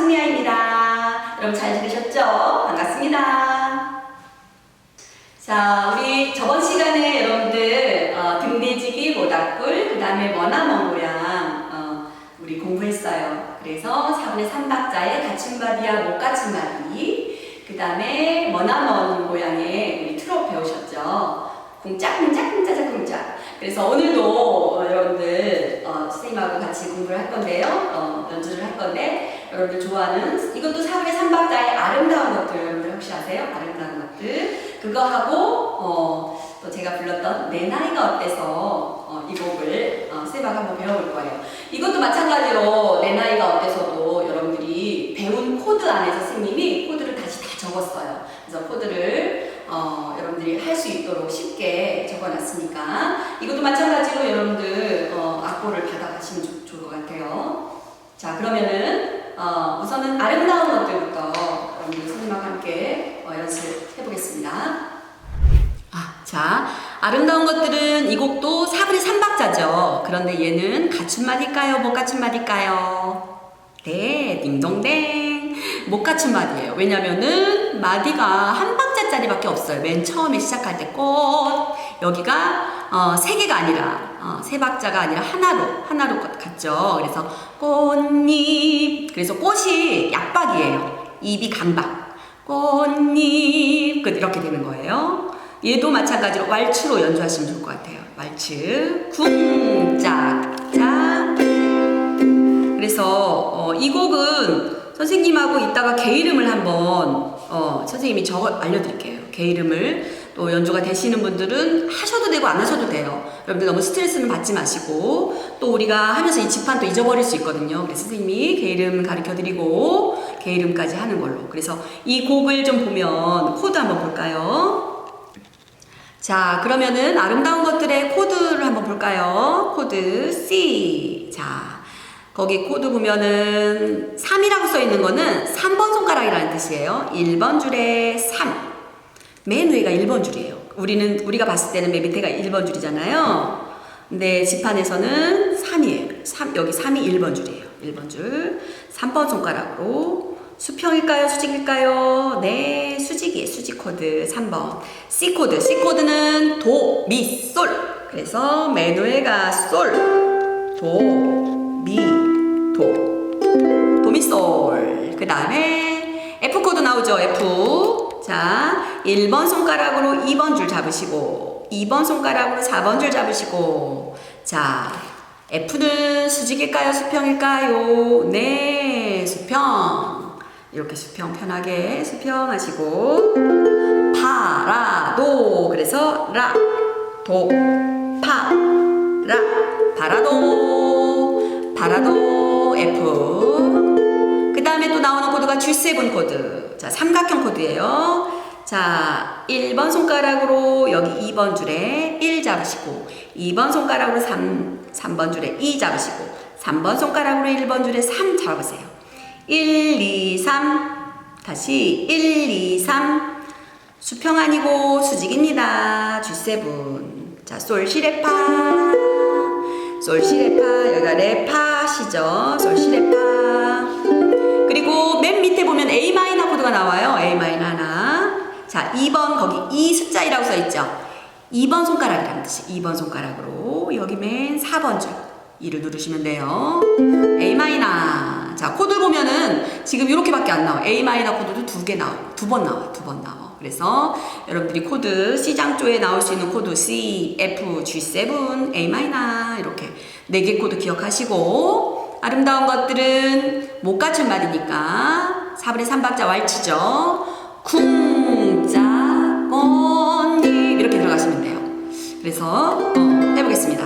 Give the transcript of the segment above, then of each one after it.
강사 송미아입니다. 여러분 잘 지내셨죠? 반갑습니다. 자, 우리 저번 시간에 여러분들 어, 등대지기 모닥불, 그 다음에 머나먼 모양 어, 우리 공부했어요. 그래서 4분의 3박자의 갖춤바디와 못 갖춤바디, 그 다음에 머나먼 모양의 트롯 배우셨죠? 쿵짝쿵짝 쿵짜짝 쿵짝. 그래서 오늘도 어, 여러분들 어, 선생님하고 같이 공부를 할 건데요. 어, 연주를 할 건데 여러분들 좋아하는 이것도 4분의 3박자의 아름다운 것들 여러분들 혹시 아세요? 아름다운 것들. 그거 하고 어, 또 제가 불렀던 내 나이가 어때서 어, 이 곡을 어, 쌤하고 한번 배워볼 거예요. 이것도 마찬가지로 내 나이가 어때서도 여러분들이 배운 코드 안에서 선생님이 코드를 다시 다 적었어요. 그래서 코드를 어, 여러분들이 할 수 있도록 쉽게 적어놨으니까 이것도 마찬가지로 여러분들 어, 악보를 받아가시면 좋, 좋을 것 같아요. 자 그러면은 어, 우선은 아름다운 것들부터 여러분들 선생님과 함께 어, 연습해 보겠습니다. 아, 자, 아름다운 것들은 이 곡도 4분의 3박자죠. 그런데 얘는 갖춤말일까요? 못 갖춤말일까요? 네, 딩동댕. 못 갖춘 마디예요. 왜냐면은 마디가 한 박자짜리밖에 없어요. 맨 처음에 시작할 때 꽃. 여기가 어, 세 개가 아니라 어, 세 박자가 아니라 하나로 하나로 같죠. 그래서 꽃잎. 그래서 꽃이 약박이에요. 입이 강박. 꽃잎. 끝 이렇게 되는 거예요. 얘도 마찬가지로 왈츠로 연주하시면 좋을 것 같아요. 왈츠. 쿵짝짝. 그래서 어, 이 곡은 선생님하고 이따가 개 이름을 한번 어, 선생님이 적어 알려드릴게요. 개 이름을 또 연주가 되시는 분들은 하셔도 되고 안 하셔도 돼요. 여러분들 너무 스트레스는 받지 마시고 또 우리가 하면서 이 지판 또 잊어버릴 수 있거든요. 그래서 선생님이 개 이름 가르쳐 드리고 개 이름까지 하는 걸로. 그래서 이 곡을 좀 보면 코드 한번 볼까요? 자, 그러면은 아름다운 것들의 코드를 한번 볼까요? 코드 C. 자, 거기 코드 보면은 3이라고 써 있는 거는 3번 손가락이라는 뜻이에요. 1번 줄에 3. 맨 위가 1번 줄이에요. 우리는 우리가 봤을 때는 맨 밑에가 1번 줄이잖아요. 근데 지판에서는 3이에요. 3 여기 3이 1번 줄이에요. 1번 줄. 3번 손가락으로 수평일까요? 수직일까요? 네, 수직이에요. 수직 코드 3번. C 코드. C 코드는 도, 미, 솔. 그래서 맨 위가 솔. 도, 미. 그 다음에 F 코드 나오죠, F. 자, 1번 손가락으로 2번 줄 잡으시고, 2번 손가락으로 4번 줄 잡으시고, 자, F는 수직일까요, 수평일까요? 네, 수평. 이렇게 수평 편하게 수평 하시고, 파, 라, 도. 그래서 라, 도, 파, 라, 바라도, 바라도, F. 그 다음에 또 나오는 코드가 G7 코드. 자, 삼각형 코드예요. 자, 1번 손가락으로 여기 2번 줄에 1 잡으시고, 2번 손가락으로 3, 3번 줄에 2 잡으시고, 3번 손가락으로 1번 줄에 3 잡으세요. 1, 2, 3. 다시 1, 2, 3. 수평 아니고 수직입니다. G7. 자, 솔, 시 레, 파. 솔, 시 레, 파. 여기가 레, 파시죠. 솔, 시 레, 파. 그리고 맨 밑에 보면 A 마이너 코드가 나와요. A 마이너 하나. 자, 2번 거기 이 숫자 2라고 써 있죠. 2번 손가락이라는 뜻이 2번 손가락으로 여기 맨 4번 줄 2를 누르시면 돼요. A 마이너. 자, 코드 보면은 지금 이렇게밖에 안 나와. A 마이너 코드도 두 개 나와. 두 번 나와. 두 번 나와. 그래서 여러분들이 코드 C 장조에 나올 수 있는 코드 C, F, G7, A 마이너 이렇게 네 개 코드 기억하시고 아름다운 것들은 못 갖춘 말이니까 4분의 3박자 왈츠죠. 쿵짜 꽃잎 이렇게 들어가시면 돼요. 그래서 어, 해보겠습니다.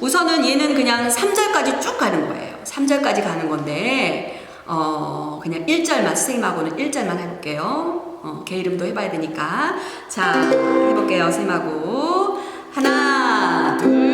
우선은 얘는 그냥 3절까지 쭉 가는 거예요. 3절까지 가는 건데 어, 그냥 1절만 선생님하고는 1절만 해볼게요. 어, 개 이름도 해봐야 되니까 자 해볼게요 선생님하고 하나 둘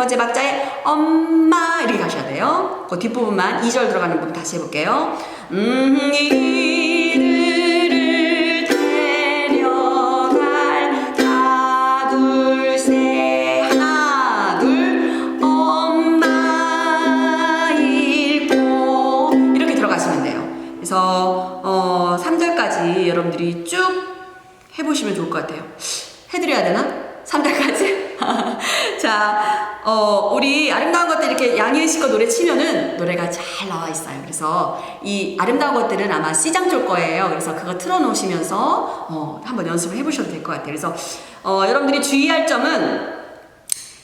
번째 박자에 엄마 이렇게 가셔야 돼요. 그 뒷부분만 2절 들어가는 부분 다시 해볼게요. 음. 그래서 어 3절까지 여러분들이 쭉 해보시면 좋을 것 같아요. 해드려야 되나? 3절까지? 자, 어, 우리 아름다운 것들 이렇게 양희은 씨거 노래 치면은 노래가 잘 나와 있어요. 그래서 이 아름다운 것들은 아마 C장 줄 거예요. 그래서 그거 틀어놓으시면서 어, 한번 연습을 해보셔도 될 것 같아요. 그래서 어, 여러분들이 주의할 점은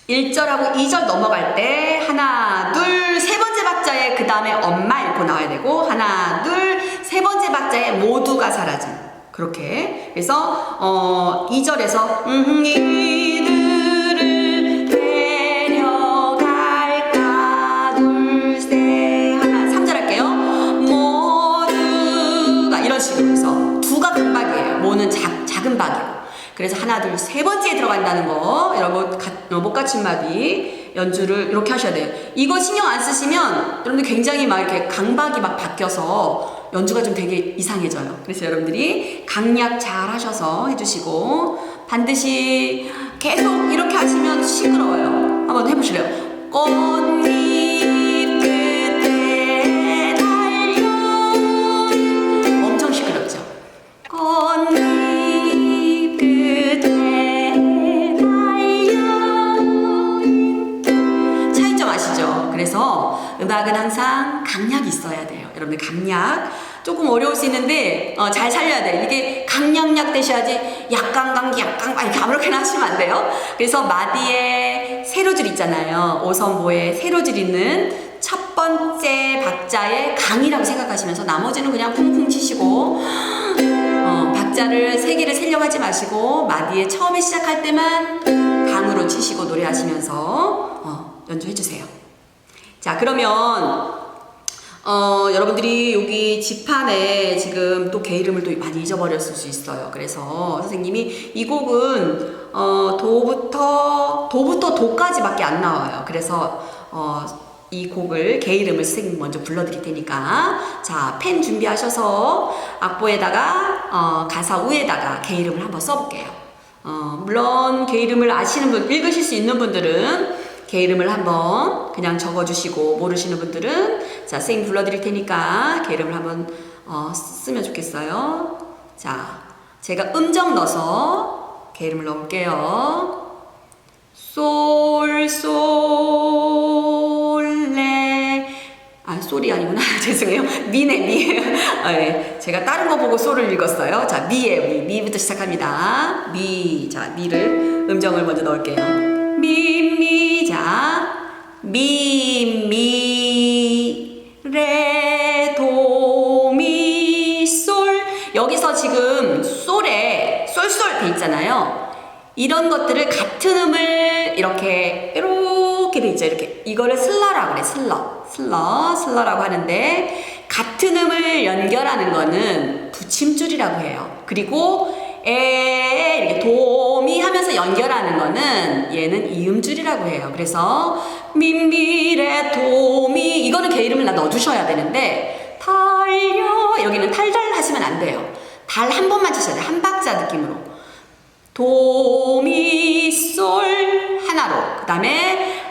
1절하고 2절 넘어갈 때 하나 둘 세 번째 박자에 그 다음에 엄마 읽고 나와야 되고 하나 둘 세 번째 박자에 모두가 사라진 그렇게 그래서 어 2절에서 음이 박이고 그래서 하나 둘 세 번째에 들어간다는 거 여러분 가- 어, 못 갖춘 마비 연주를 이렇게 하셔야 돼요. 이거 신경 안 쓰시면 여러분들 굉장히 막 이렇게 강박이 막 바뀌어서 연주가 좀 되게 이상해져요. 그래서 여러분들이 강약 잘 하셔서 해주시고 반드시 계속 이렇게 하시면 시끄러워요. 한번 해보실래요? 꽃 강약이 있어야 돼요. 여러분들 강약 조금 어려울 수 있는데 어, 잘 살려야 돼요. 이게 강약약 되셔야지 강기 약강 막 이렇게 아무렇게나 하시면 안 돼요. 그래서 마디에 세로줄 있잖아요. 오선보에 세로줄 있는 첫 번째 박자의 강이라고 생각하시면서 나머지는 그냥 쿵쿵 치시고 어, 박자를 세 개를 세려고 하지 마시고 마디에 처음에 시작할 때만 강으로 치시고 노래하시면서 어, 연주해 주세요. 자 그러면 어, 여러분들이 여기 지판에 지금 또 개 이름을 또 많이 잊어버렸을 수 있어요. 그래서 선생님이 이 곡은 어, 도부터 도부터 도까지밖에 안 나와요. 그래서 어, 이 곡을 개 이름을 선생님 먼저 불러드릴 테니까 자 펜 준비하셔서 악보에다가 어, 가사 위에다가 개 이름을 한번 써볼게요. 어, 물론 개 이름을 아시는 분 읽으실 수 있는 분들은 개 이름을 한번 그냥 적어주시고 모르시는 분들은 자 선생님 불러드릴 테니까 개 이름을 한번 어, 쓰면 좋겠어요. 자 제가 음정 넣어서 개 이름을 넣을게요. 솔, 솔, 레. 아, 솔이 아니구나. 죄송해요. 미네, 미. 아, 예. 제가 다른 거 보고 솔을 읽었어요. 자, 미에, 미. 미부터 시작합니다. 미. 자, 미를, 음정을 먼저 넣을게요. 미, 미. 자, 미, 미, 레, 도, 미, 솔. 여기서 지금 솔에, 쏠쏠 돼 있잖아요. 이런 것들을 같은 음을 이렇게 이렇게 돼 있죠. 이렇게 이거를 슬러라고 그래. 슬러. 슬러. 슬러라고 하는데 같은 음을 연결하는 거는 붙임줄이라고 해요. 그리고 에 도미 연결하는 거는 얘는 이음줄이라고 해요. 그래서 민미레 도미 이거는 개 이름을 다 넣어주셔야 되는데 달려 여기는 탈달 하시면 안 돼요. 달 한 번만 치셔야 돼요. 한 박자 느낌으로. 도미 솔 하나로 그 다음에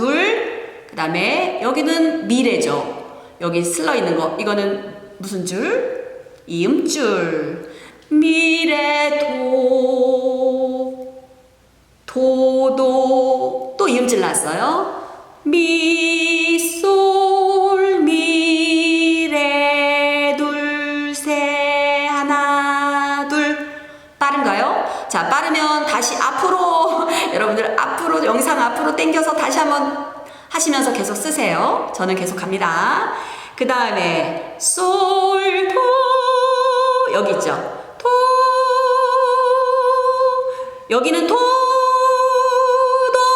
라라솔둘그 다음에 여기는 미래죠 여기 슬러 있는 거 이거는 무슨 줄 이음줄 미래 도 도도 또 이음줄 났어요 미솔 미레 둘세 하나 둘 빠른가요? 자 빠르면 다시 앞으로 여러분들 앞으로 영상 앞으로 당겨서 다시 한번 하시면서 계속 쓰세요. 저는 계속 갑니다. 그 다음에 솔도 여기 있죠. 도 여기는 도도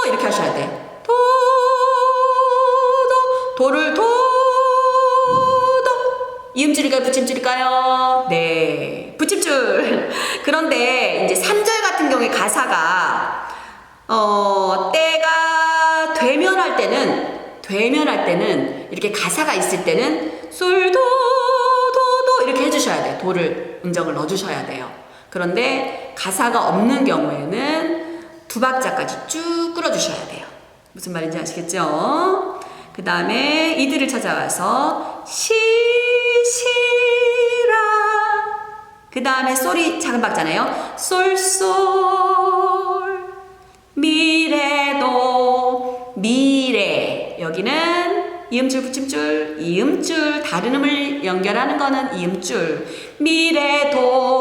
이렇게 하셔야 돼. 도도 도를 도도 이음줄일까요 붙임줄일까요? 네 붙임줄 그런데 이제 3절 같은 경우에 가사가 어 때가 되면 할 때는 되면 할 때는 이렇게 가사가 있을 때는 솔도 해주셔야 돼요. 도를 음정을 넣어주셔야 돼요. 그런데 가사가 없는 경우에는 두 박자까지 쭉 끌어주셔야 돼요. 무슨 말인지 아시겠죠? 그 다음에 이들을 찾아와서 시시라. 그 다음에 솔이 작은 박자네요. 솔솔. 미래도 미래. 여기는 이음줄 붙임줄 이음줄 다른 음을 연결하는 거는 이음줄. 미래도들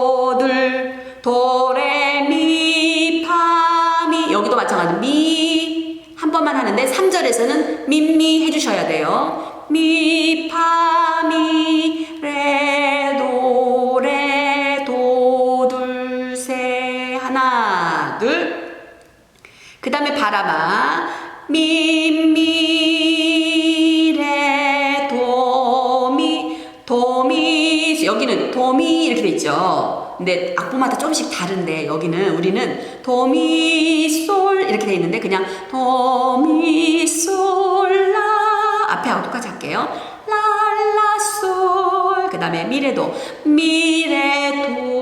도레미 파미. 여기도 마찬가지. 미 한 번만 하는데 3절에서는 민미 해주셔야 돼요. 하나 둘. 그 다음에 바라봐 미 있죠. 근데 악보마다 조금씩 다른데 여기는 우리는 도미솔 이렇게 돼 있는데 그냥 도미솔라 앞에하고 똑같이 할게요. 랄라솔 그 다음에 미래도 미래도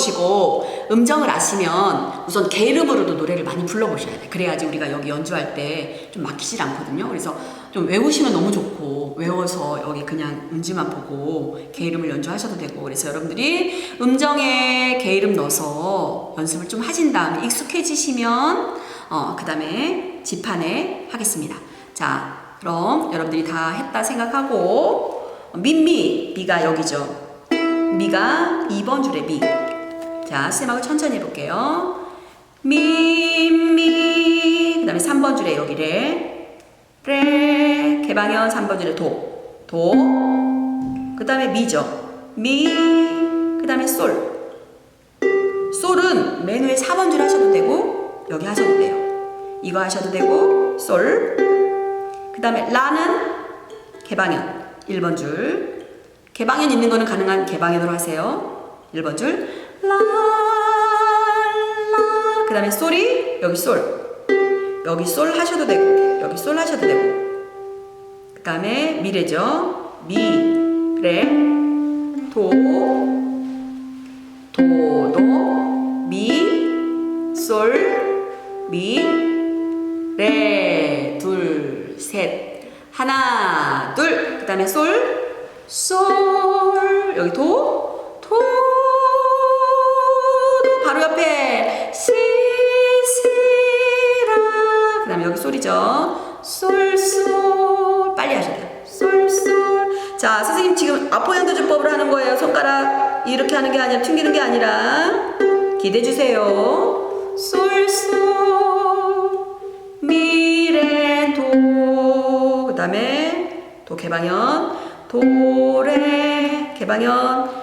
놓으시고 음정을 아시면 우선 개 이름으로도 노래를 많이 불러보셔야 돼. 그래야지 우리가 여기 연주할 때 좀 막히질 않거든요. 그래서 좀 외우시면 너무 좋고 외워서 여기 그냥 음지만 보고 개 이름을 연주하셔도 되고 그래서 여러분들이 음정에 개 이름 넣어서 연습을 좀 하신 다음에 익숙해지시면 어, 그 다음에 지판에 하겠습니다. 자, 그럼 여러분들이 다 했다 생각하고 민미 미가 여기죠. 미가 2번 줄에 미. 자, 쌤하고 천천히 해볼게요. 미, 미. 그 다음에 3번 줄에 여기 레. 레. 개방현 3번 줄에 도. 도. 그 다음에 미죠. 미. 그 다음에 솔. 솔은 맨 위에 4번 줄 하셔도 되고, 여기 하셔도 돼요. 이거 하셔도 되고, 솔. 그 다음에 라는 개방현 1번 줄. 개방현 있는 거는 가능한 개방현으로 하세요. 1번 줄. 라, 라. 그 다음에 솔이 여기 솔. 여기 솔 하셔도 되고, 여기 솔 하셔도 되고. 그 다음에 미래죠. 미, 레, 도, 도, 도, 미, 솔, 미, 레, 둘, 셋. 하나, 둘. 그 다음에 솔, 솔. 여기 도, 도, 솔이죠. 솔, 솔. 빨리 하셔야 돼요. 솔, 솔. 자, 선생님 지금 아포연도주법을 하는 거예요. 손가락 이렇게 하는 게 아니라 튕기는 게 아니라 기대해 주세요. 솔, 솔. 미래 도. 그 다음에 도 개방현. 도레 개방현.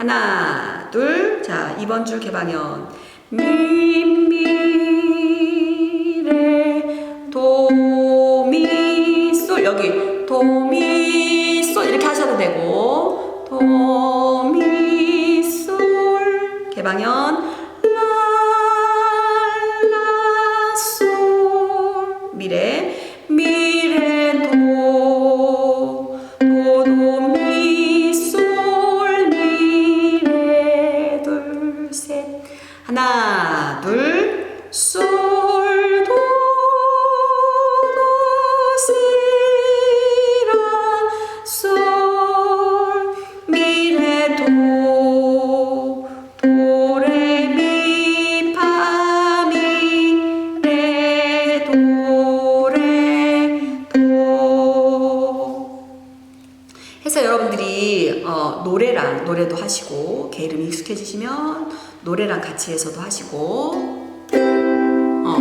하나, 둘. 자, 2번 줄 개방현. 미, 미, 레, 도, 미, 솔. 여기 도, 미, 어, 노래랑 노래도 하시고 게으름 익숙해지시면 노래랑 같이 해서도 하시고 어,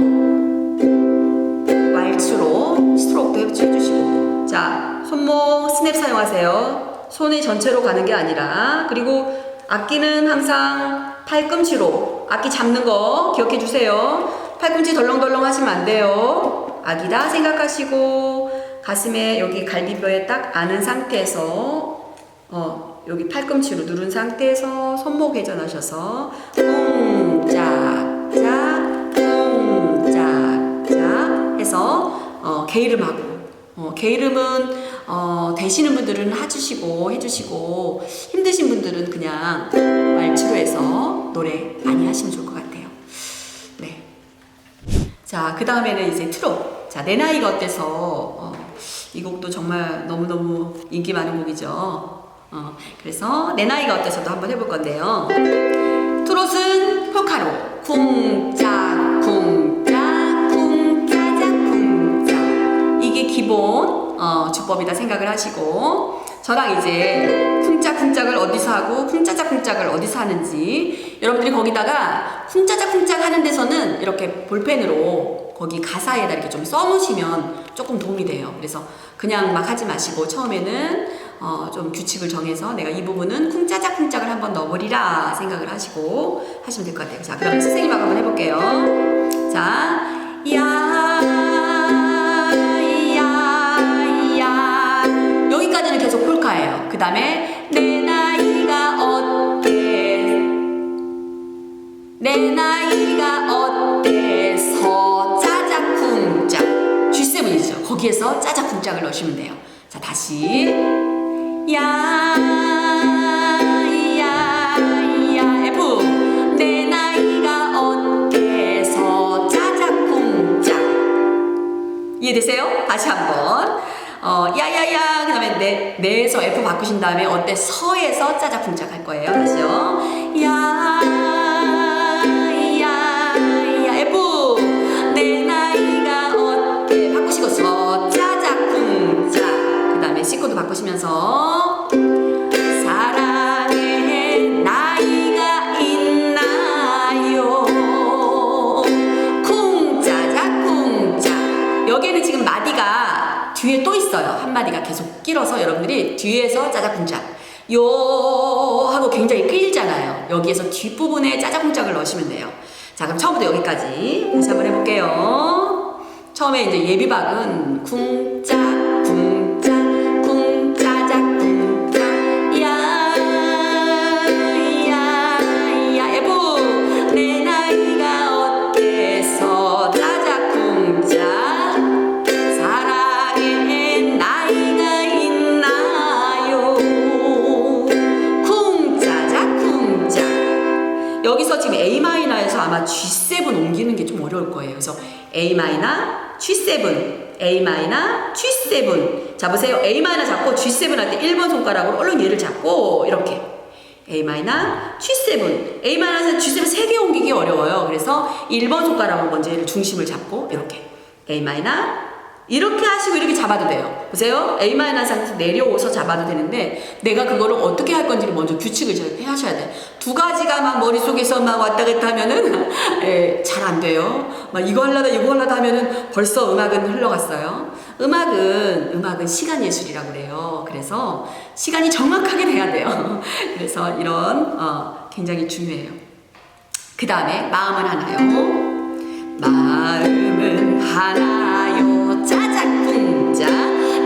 말추로 스트로크도 해주시고. 자 손목 스냅 사용하세요. 손이 전체로 가는 게 아니라. 그리고 악기는 항상 팔꿈치로 악기 잡는 거 기억해 주세요. 팔꿈치 덜렁덜렁 하시면 안 돼요. 악이다 생각하시고 가슴에 여기 갈비뼈에 딱 안은 상태에서 어 여기 팔꿈치로 누른 상태에서 손목 회전하셔서 쿵짝짝 쿵짝짝 해서 어, 게으름하고 어, 게으름은 어, 되시는 분들은 해주시고 해주시고 힘드신 분들은 그냥 말추로 해서 노래 많이 하시면 좋을 것 같아요. 네. 자, 그 다음에는 이제 트롯. 자, 내 나이가 어때서 어, 이 곡도 정말 너무너무 인기 많은 곡이죠. 어, 그래서 내 나이가 어때서도 한번 해볼 건데요. 트롯은 폴카로 쿵짝 쿵짝 쿵짜작 쿵짝 이게 기본 어, 주법이다 생각을 하시고 저랑 이제 쿵짝쿵짝을 어디서 하고 쿵짜작쿵짝을 어디서 하는지 여러분들이 거기다가 쿵짜작쿵짝 하는 데서는 이렇게 볼펜으로 거기 가사에다 이렇게 좀 써놓으시면 조금 도움이 돼요. 그래서 그냥 막 하지 마시고 처음에는 어, 좀 규칙을 정해서 내가 이 부분은 쿵짜작쿵짝을 한번 넣어버리라 생각을 하시고 하시면 될 것 같아요. 자, 그럼 선생님하고 한번 해볼게요. 자, 야. 그 다음에 내 나이가 어때? 내 나이가 거기에서 짜자쿵짝을 넣으시면 돼요. 자, 다시 야. 이해되세요? 다시 한 번. 어, 야야야, 그 다음에 내, 내에서 F 바꾸신 다음에 어때? 서에서 짜자쿵짝 할 거예요. 다시요. 바꾸시면서 사랑의 나이가 있나요? 쿵짜 뒤에 또 있어요. 한 마디가 계속 끼러서 여러분들이 뒤에서 짜자쿵짝 요 하고 굉장히 끌잖아요. 여기에서 뒷부분에 짜자 쿵짝을 넣으시면 돼요. 자 그럼 처음부터 여기까지 다시 한번 해볼게요. 처음에 이제 예비박은 쿵짝 아마 G7 옮기는 게 좀 어려울 거예요. 그래서 A 마이너, G7, A 마이너, G7. 잡으세요. A 마이너 잡고 G7 할 때 1번 손가락으로 얼른 얘를 잡고 이렇게. A 마이너, G7. A 마이너에서 G7 세 개 옮기기 어려워요. 그래서 1번 손가락으로 먼저 얘를 중심을 잡고 이렇게. A 마이너, 이렇게 하시고 이렇게 잡아도 돼요. 보세요. A 마이너 상태에서 내려오서 잡아도 되는데 내가 그거를 어떻게 할 건지를 먼저 규칙을 하셔야 돼. 두 가지가 막 머릿속에서 막 왔다 갔다 하면은 예, 잘안 돼요. 막 이거 하려다 이거 하려다 하면은 벌써 음악은 흘러갔어요. 음악은 음악은 시간 예술이라고 그래요. 그래서 시간이 정확하게 돼야 돼요. 그래서 이런 어, 굉장히 중요해요. 그 다음에 마음은 하나요. 마음은 하나 요 짜작쿵짝.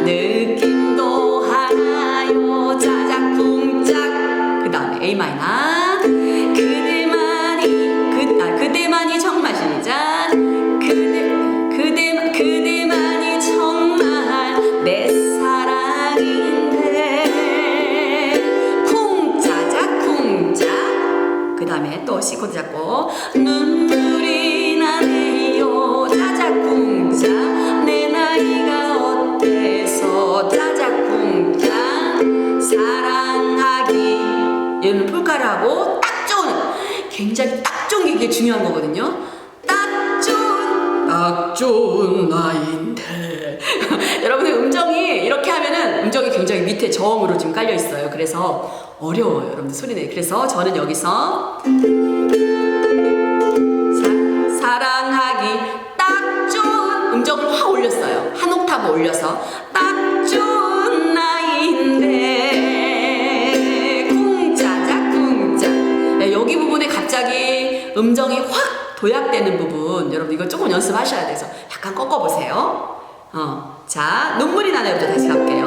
느낌도 하나요. 짜작쿵짝. 그 다음에 A 마이너. 그대만이 그, 아, 그대만이 정말 시작. 그대 그대 그대만이 정말 내 사랑인데. 쿵짜작 쿵짝. 그 다음에 또 C 코드 잡고. 눈물이 나네요. 짜자쿵짝 폴카라고 딱 좋은 굉장히 딱 좋은 게 중요한 거거든요 딱 좋은 딱 좋은 나이인데 여러분의 음정이 이렇게 하면은 음정이 굉장히 밑에 저음으로 지금 깔려 있어요. 그래서 어려워요. 여러분들 소리 내. 그래서 저는 여기서 사, 사랑하기 딱 좋은 음정을 확 올렸어요. 한 옥타브 올려서 음정이 확 도약되는 부분 여러분 이거 조금 연습하셔야 돼서 약간 꺾어보세요. 어, 자 눈물이 나네요부터 다시 갈게요.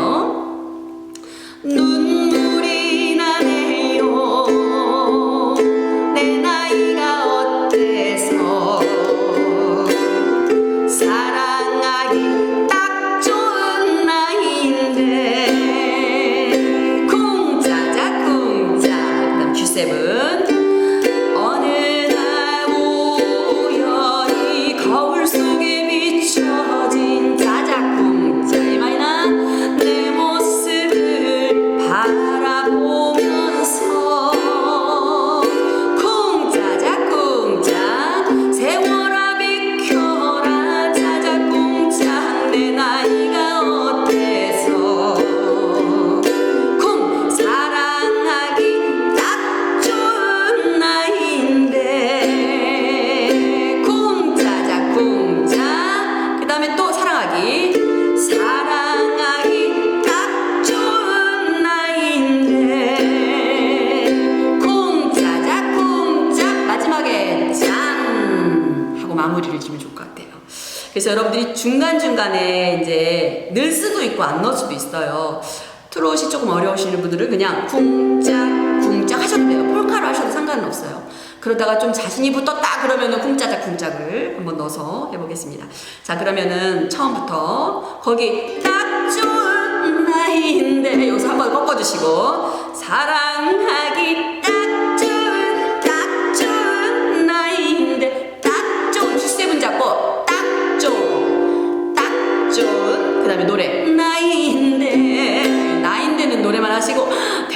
그래서 여러분들이 중간중간에 이제 넣을 수도 있고 안 넣을 수도 있어요. 트롯이 조금 어려우시는 분들은 그냥 쿵짝 쿵짝 하셔도 돼요. 폴카로 하셔도 상관은 없어요. 그러다가 좀 자신이 붙었다 그러면은 쿵짜작 쿵짝을 한번 넣어서 해보겠습니다. 자 그러면은 처음부터 거기 딱 좋은 나이인데 여기서 한번 꺾어주시고 사랑하기 딱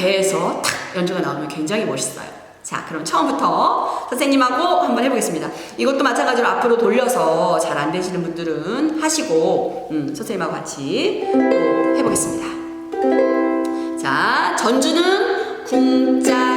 대에서 탁 연주가 나오면 굉장히 멋있어요. 자 그럼 처음부터 선생님하고 한번 해보겠습니다. 이것도 마찬가지로 앞으로 돌려서 잘 안 되시는 분들은 하시고 음, 선생님하고 같이 또 해보겠습니다. 자 전주는 쿵짝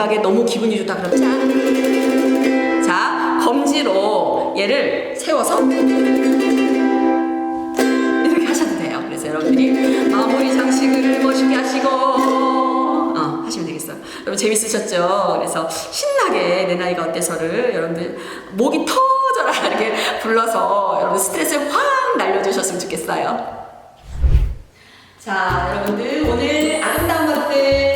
마지막에 너무 기분이 좋다 그럼 짠 자 검지로 얘를 세워서 이렇게 하셔도 돼요. 그래서 여러분들이 마무리 장식을 멋있게 하시고 어, 하시면 되겠어요. 여러분 재밌으셨죠? 그래서 신나게 내 나이가 어때서를 여러분들 목이 터져라 이렇게 불러서 여러분 스트레스를 확 날려주셨으면 좋겠어요. 자, 여러분들 오늘 아름다운 것들